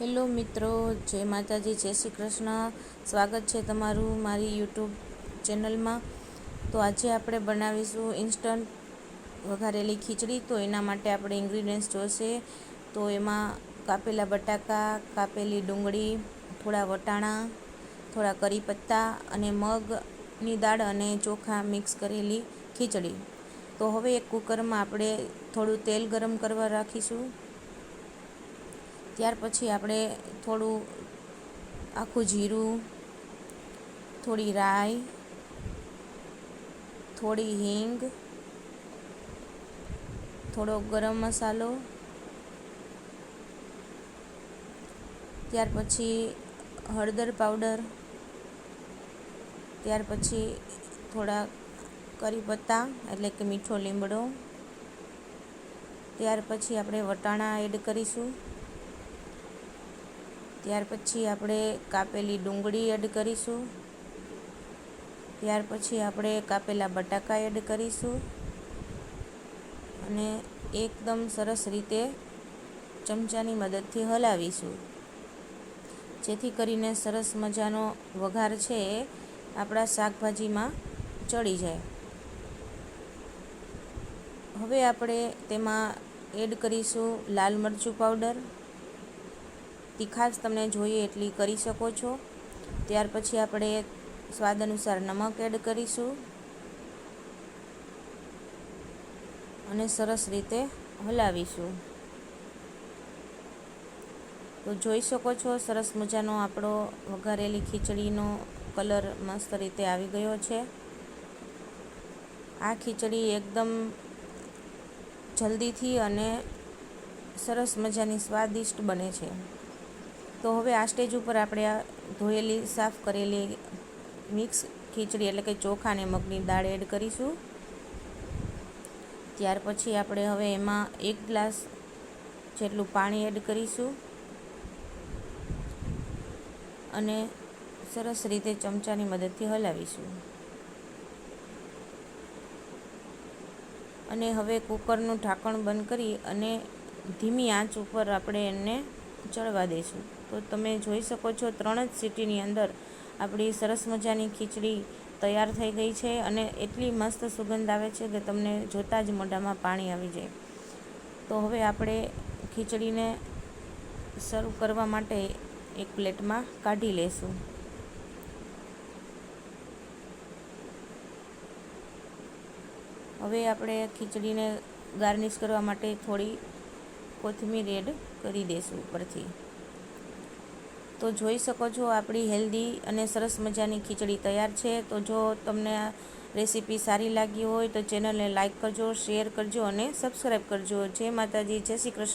Hello મિત્રો, જય માતાજી, જય શ્રી કૃષ્ણ. સ્વાગત છે તમારું મારી યુટ્યુબ ચેનલમાં. તો આજે આપણે બનાવીશું ઇન્સ્ટન્ટ વઘારેલી ખીચડી. તો એના માટે આપણે ઇન્ગ્રીડિયન્ટ્સ જોશે. તો એમાં કાપેલા બટાકા, કાપેલી ડુંગળી, થોડા વટાણા, થોડા કરી પત્તા અને મગની દાળ અને ચોખા મિક્સ કરેલી ખીચડી. તો હવે એક કુકરમાં આપણે થોડું તેલ ગરમ કરવા રાખીશું. ત્યાર પછી આપણે થોડું આખું જીરું, થોડી રાઈ, થોડી હિંગ, થોડો ગરમ મસાલો, ત્યાર પછી હળદર પાવડર, ત્યાર પછી થોડા કરી પત્તા, એટલે કે મીઠો લીમડો, ત્યાર પછી આપણે વટાણા એડ કરીશું. ત્યાર પછી આપણે કાપેલી ડુંગળી એડ કરીશું. ત્યાર પછી આપણે કાપેલા બટાકા એડ કરીશું. અને એકદમ સરસ રીતે ચમચાની મદદથી હલાવીશું. જેથી કરીને સરસ મજાનો વઘાર છે એ આપણા શાકભાજીમાં ચડી જાય. હવે આપણે તેમાં એડ કરીશું લાલ મરચું પાવડર. તીખાશ તમને જોઈએ એટલી કરી શકો છો. ત્યાર પછી આપણે સ્વાદ અનુસાર નમક એડ કરીશું. અને સરસ રીતે હલાવીશું. તો જોઈ શકો છો, સરસ મજાનો આપણો વઘારેલી ખીચડીનો કલર મસ્ત રીતે આવી ગયો છે. આ ખીચડી એકદમ જલ્દીથી અને સરસ મજાની સ્વાદિષ્ટ બને છે. તો હવે આ સ્ટેજ ઉપર આપણે આ ધોયેલી, સાફ કરેલી મિક્સ ખીચડી એટલે કે ચોખા અને મગની દાળ એડ કરીશું. ત્યાર પછી આપણે હવે એમાં એક ગ્લાસ જેટલું પાણી એડ કરીશું. અને સરસ રીતે ચમચાની મદદથી હલાવીશું. અને હવે કુકરનું ઢાંકણ બંધ કરી અને ધીમી આંચ ઉપર આપણે એને ચડવા દઈશું. તો તમે જોઈ શકો છો ત્રણ જ સિટીની અંદર આપણી સરસ મજાની ખીચડી તૈયાર થઈ ગઈ છે અને એટલી મસ્ત સુગંધ આવે છે કે તમને જોતાં જ મોઢામાં પાણી આવી જાય. તો હવે આપણે ખીચડીને સર્વ કરવા માટે એક પ્લેટમાં કાઢી લેશું. હવે આપણે ખીચડીને ગાર્નિશ કરવા માટે થોડી કોથમીર એડ કરી દઈશું ઉપરથી. તો જોઈ શકો છો આપણી હેલ્ધી અને સરસ મજાની ખીચડી તૈયાર છે. તો જો તમને આ રેસીપી સારી લાગી હોય તો ચેનલને લાઇક કરજો, શેર કરજો અને સબસ્ક્રાઈબ કરજો. જય માતાજી, જય શ્રી કૃષ્ણ.